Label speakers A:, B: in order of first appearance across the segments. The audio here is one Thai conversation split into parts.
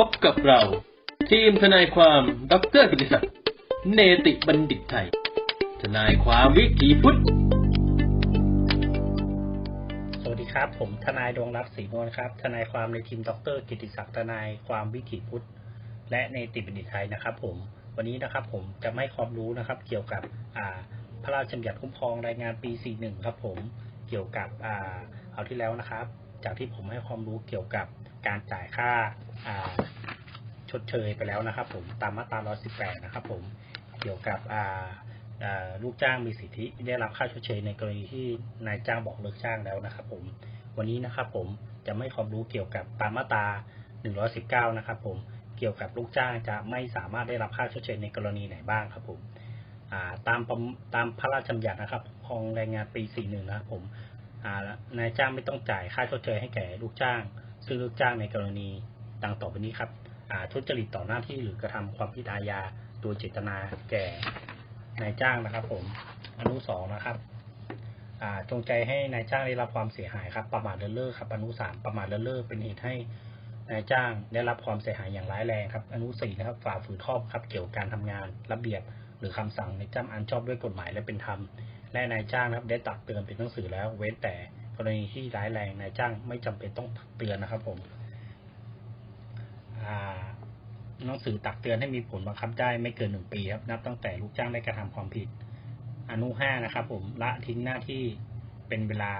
A: พบกับเรา ทีมทนายความดรกิติศักดิ์เนติบัณฑิตไทย ทนายความวิถีพุทธ
B: สวัสดีครับ ผมทนายดวงรัตน์ศรีนวลครับ ทนายความในทีมดรกิติศักดิ์ทนายความวิถีพุทธ และในติบัณฑิตไทยนะครับ ผม วันนี้นะครับผมจะไม่ความรู้นะครับ เกี่ยวกับพระราชบัญญัติคุ้มครองรายงานปี 41 ครับ ผมเกี่ยวกับอ่าเอาที่แล้วนะครับ จากที่ผมให้ความรู้เกี่ยวกับ การจ่ายค่าชดเชยไปแล้วนะครับ ผมตามมาตรา 118 นะครับ ผมเกี่ยวกับลูกจ้างมีสิทธิได้รับค่าชดเชยในกรณีที่นายจ้างบอกเลิกจ้างแล้วนะครับ ผมวันนี้นะครับ ผมจะไม่ความรู้เกี่ยวกับตามมาตรา 119 นะครับ ผมเกี่ยวกับลูกจ้างจะไม่สามารถได้รับค่าชดเชยในกรณีไหนบ้างครับผมตามตามพระราชบัญญัตินะครับของแรงงานปี 41 นะครับผมนายจ้างไม่ต้องจ่ายค่าชดเชยให้แก่ลูกจ้าง ซึ่งลูกจ้างในกรณีดังต่อไปนี้ครับอาทุจริตต่อหน้าที่หรือกระทำความผิดอาญาโดยเจตนาแก่นายจ้างนะครับ ผมอนุสองนะครับจงใจให้นายจ้างได้รับความเสียหายครับประมาทเลินเล่อครับอนุสามประมาทเลินเล่อเป็นเหตุให้นายจ้างได้รับความเสียหายอย่างร้ายแรงครับอนุสี่นะครับฝ่าฝืนข้อบังคับเกี่ยวกับการทำงานระเบียบ หรือคำสั่งในจ้างอันชอบด้วยกฎหมายและเป็นธรรมและนายจ้างนะครับได้ตักเตือนเป็นหนังสือแล้วเว้นแต่ กรณีที่ร้ายแรงนายจ้างไม่จำเป็นต้องตักเตือนนะครับ ผมหนังสือตักเตือนให้มีผลบังคับได้ไม่เกินหนึ่งปีครับ นับตั้งแต่ลูกจ้างได้กระทำความผิด อนุห้านะครับ ผมละทิ้งหน้าที่เป็นเวลา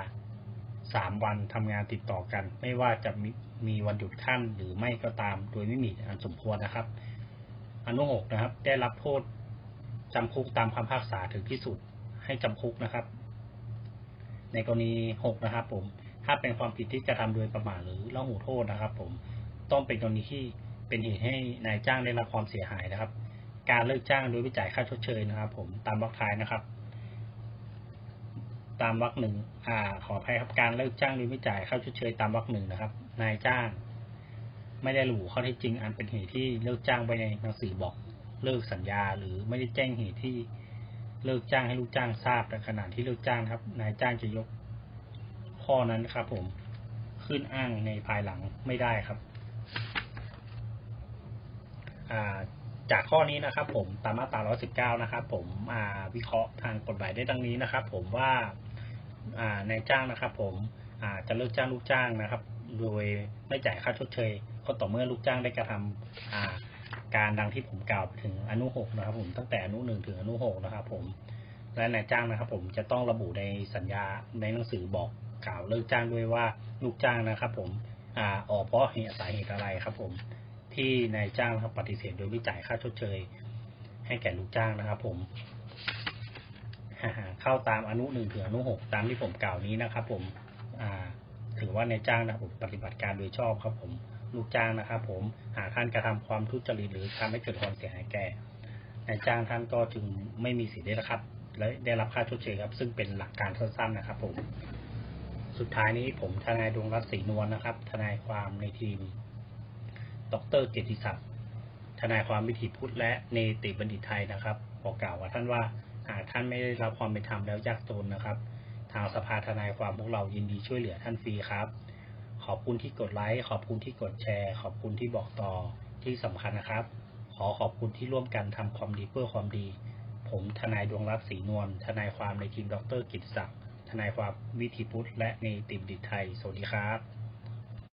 B: สามวันทำงานติดต่อกัน ไม่ว่าจะมีมีวันหยุดขั้นหรือไม่ก็ตามโดยไม่มีอันสมควรนะครับ อนุหกนะครับ ได้รับโทษจำคุกตามคำพิพากษาถึงที่สุดให้จำคุกนะครับ ในกรณีหกนะครับผม ถ้าเป็นความผิดที่กระทำโดยประมาทหรือละหูโทษนะครับ ผม ต้องเป็นกรณีที่เป็นเหตุให้นายจ้างได้รับความเสียหายนะครับ การเลิกจ้างโดยไม่จ่ายค่าชดเชยนะครับ ผม ตามวรรคท้ายนะครับ ตามวรรคหนึ่งอ่า ขออภัยครับ การเลิกจ้างโดยไม่จ่ายค่าชดเชย ตามวรรคหนึ่งนะครับ นายจ้าง ไม่ได้ระบุข้อเท็จจริง อันเป็นเหตุที่เลิกจ้างไปในหนังสือบอกเลิกสัญญา หรือไม่ได้แจ้งเหตุที่ เลิกจ้างให้ลูกจ้างทราบในขณะที่เลิกจ้างครับ นายจ้างจะยกข้อนั้นนะครับผมขึ้นอ้างในภายหลังไม่ได้ครับาจากข้อนี้นะครับ ผมตามมาตรา 119 นะครับ ผมอ่าวิเคราะห์ทางกฎหมายได้ดังนี้นะครับ ผมว่าานายจ้างนะครับ ผมจะเลิกจ้างลูกจ้างนะครับ โดยไม่จ่ายค่าชดเชย ก็ต่อเมื่อลูกจ้างได้กระทำ การดังที่ผมกล่าวไปถึงอนุหกนะครับผมตั้งแต่อนุหนึ่งถึงอนุหกนะครับผมและนายจ้างนะครับ ผมจะต้องระบุในสัญญาในหนังสือบอกกล่าวเลิกจ้างด้วยว่าลูกจ้างนะครับ ผมอ่าออกเพราะเหตุสาเหตุอะไรครับ ผมที่นายจ้างครับปฏิเสธโดยไม่จ่ายค่าชดเชย ให้แก่ลูกจ้างนะครับ ผมเข้าตามอนุหนึ่งถึงอนุหกตามที่ผมกล่าวนี้นะครับ ผมอ่าถือว่านายจ้างนะครับผมปฏิบัติการโดยชอบครับผม ลูกจ้างนะครับ ผมหากท่านกระทำความทุจริตหรือทำให้เกิดความเสียหายแก่นายจ้างท่านก็จึงไม่มีสิทธิ์ได้รับและได้รับค่าชดเชยครับ ซึ่งเป็นหลักการสั้นๆนะครับ ผม สุดท้ายนี้ผมทนายดวงรัตน์ศรีนวลนะครับ ทนายความในทีม ดรเกียรติศักดิ์ทนายความวิถีพุทธและเนติบัณฑิตไทยนะครับบอกกล่าวว่าท่านว่าหากท่านไม่ได้รับความเป็นธรรมแล้วยากจนนะครับ ทางสภาทนายความพวกเรายินดีช่วยเหลือท่านฟรีครับ ขอบคุณที่กดไลค์ ขอบคุณที่กดแชร์ ขอบคุณที่บอกต่อ ที่สำคัญนะครับ ขอขอบคุณที่ร่วมกันทำความดีเพื่อความดี ผมทนายดวงรัตน์ศรีนวล ทนายความในทีมดรกิตติศักดิ์ ทนายความวิถีพุทธและในติมดิตไทย สวัสดีครับ